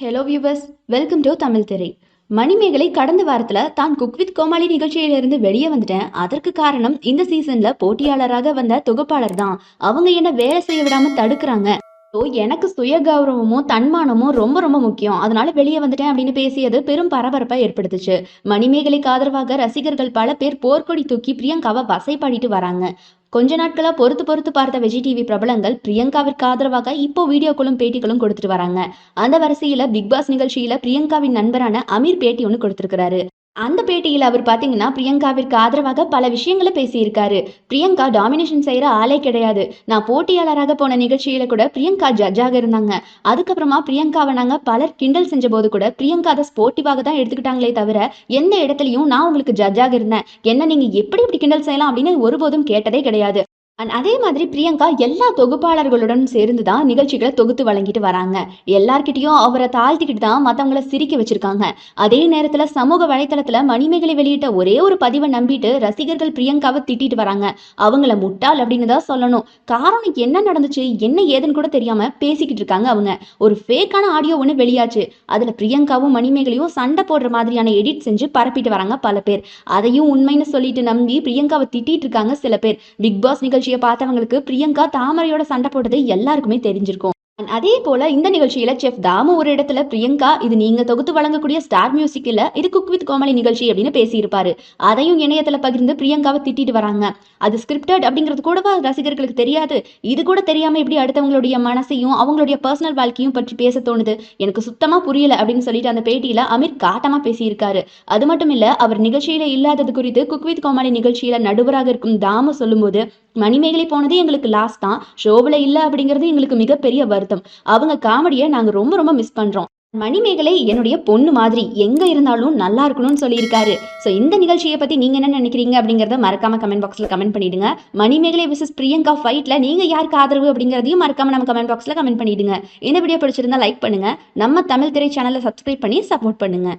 Hello viewers welcome to Tamil திரை மணிமேகலை கடந்த வாரத்தில் தான் குக் வித் கோமாளி நிகழ்ச்சியிலிருந்து வெளியே வந்துட்டேன். அதற்கு காரணம் இந்த சீசன்ல போட்டியாளராக வந்த தொகுப்பாளர் தான். அவங்க என்ன வேலை செய்ய விடாம தடுக்கிறாங்க. ஸோ எனக்கு சுய கௌரவமும் தன்மானமும் ரொம்ப ரொம்ப முக்கியம். அதனால வெளியே வந்துட்டேன் அப்படின்னு பேசியது பெரும் பரபரப்பை ஏற்படுத்துச்சு. மணிமேகலைக்கு ஆதரவாக ரசிகர்கள் பல பேர் போர்க்கொடி தூக்கி பிரியங்காவை வசைப்பாடிட்டு வராங்க. கொஞ்ச நாட்களா பொறுத்து பொறுத்து பார்த்த விஜய் டிவி பிரபலங்கள் பிரியங்காவிற்கு ஆதரவாக இப்போ வீடியோக்களும் பேட்டிகளும் கொடுத்துட்டு வராங்க. அந்த வரிசையில பிக் பாஸ் நிகழ்ச்சியில பிரியங்காவின் நண்பரான அமீர் பேட்டி ஒன்று கொடுத்திருக்கிறாரு. அந்த பேட்டியில் அவர் பார்த்தீங்கன்னா பிரியங்காவிற்கு ஆதரவாக பல விஷயங்களை பேசியிருக்காரு. பிரியங்கா டாமினேஷன் செய்கிற ஆளே கிடையாது. நான் போட்டியாளராக போன நிகழ்ச்சியில கூட பிரியங்கா ஜட்ஜாக இருந்தாங்க. அதுக்கப்புறமா பிரியங்காவை நாங்கள் பலர் கிண்டல் செஞ்ச போது கூட பிரியங்கா அதை ஸ்போர்ட்டிவாக தான் எடுத்துக்கிட்டாங்களே தவிர எந்த இடத்துலையும் நான் உங்களுக்கு ஜட்ஜாக இருந்தேன். என்ன நீங்க எப்படி இப்படி கிண்டல் செய்யலாம் அப்படின்னு ஒருபோதும் கேட்டதே கிடையாது. அண்ட் அதே மாதிரி பிரியங்கா எல்லா தொகுப்பாளர்களுடன் சேர்ந்து தான் நிகழ்ச்சிகளை தொகுத்து வழங்கிட்டு வராங்க. எல்லார்கிட்டையும் அவரை தாழ்த்திக்கிட்டு தான் மற்றவங்கள சிரிக்க வச்சிருக்காங்க. அதே நேரத்தில் சமூக வலைத்தளத்தில் மணிமேகலை வெளியிட்ட ஒரே ஒரு பதிவை நம்பிட்டு ரசிகர்கள் பிரியங்காவை திட்டிட்டு வராங்க. அவங்கள முட்டாள் அப்படின்னு தான் சொல்லணும். காரணம் என்ன நடந்துச்சு? என்ன ஏதுன்னு கூட தெரியாம பேசிக்கிட்டு இருக்காங்க அவங்க. ஒரு ஃபேக்கான ஆடியோ ஒன்று வெளியாச்சு. அதில் பிரியங்காவும் மணிமேகலையும் சண்டை போடுற மாதிரியான எடிட் செஞ்சு பரப்பிட்டு வராங்க பல பேர். அதையும் உண்மைன்னு சொல்லிட்டு நம்பி பிரியங்காவை திட்டிட்டு இருக்காங்க சில பேர். பிக் பாஸ் நிகழ்ச்சியை பார்த்தவங்களுக்கு பிரியங்கா தாமரையோட சண்டை போட்டது எல்லாருக்குமே தெரிஞ்சிருக்கும். அதே போல இந்த நிகழ்ச்சியில செஃப் தாமு ஒரு இடத்துல பிரியங்கா இது நீங்க தொகுத்து வழங்கக்கூடிய ஸ்டார் மியூசிக் இல்ல இது குக் வித் கோமலி நிகழ்ச்சி அப்படின்னு பேசியிருப்பாரு. அதையும் இணையத்துல பகிர்ந்து பிரியங்காவை திட்டிட்டு வராங்க. அது ஸ்கிரிப்டட் அப்படிங்கிறது கூடவா? ரசிகர்களுக்கு தெரியாது. இது கூட தெரியாம எப்படி அடுத்தவங்களுடைய மனசையும் அவங்களுடைய பர்சனல் வாழ்க்கையும் பற்றி பேச தோணுது? எனக்கு சுத்தமா புரியல அப்படின்னு சொல்லிட்டு அந்த பேட்டியில அமீர் காட்டமா பேசியிருக்காரு. அது மட்டும் இல்ல அவர் நிகழ்ச்சியில இல்லாதது குறித்து குக் வித் கோமாளி நிகழ்ச்சியில நடுவராக இருக்கும் தாமு சொல்லும்போது மணிமேகலை போனது எங்களுக்கு லாஸ் தான். ஷோவில் இல்லை அப்படிங்கிறது எங்களுக்கு மிகப்பெரிய வருத்தம். அவங்க காமெடியை நாங்கள் ரொம்ப ரொம்ப மிஸ் பண்ணுறோம் மணிமேகலை என்னுடைய பொண்ணு மாதிரி எங்க இருந்தாலும் நல்லா இருக்கணும்னு சொல்லியிருக்காரு. ஸோ இந்த நிகழ்ச்சியை பத்தி நீங்க என்ன நினைக்கிறீங்க அப்படிங்கறத மறக்காம கமெண்ட் பாக்ஸ்ல கமெண்ட் பண்ணிடுங்க. மணிமேகலை விசஸ் பிரியங்கா ஃபைட்ல நீங்க யாருக்கு ஆதரவு அப்படிங்கறதையும் மறக்காம நம்ம கமெண்ட் பாக்ஸ்ல கமெண்ட் பண்ணிடுங்க. இந்த வீடியோ பிடிச்சிருந்தா லைக் பண்ணுங்க. நம்ம தமிழ் திரை சேனலை சப்ஸ்கிரைப் பண்ணி சப்போர்ட் பண்ணுங்க.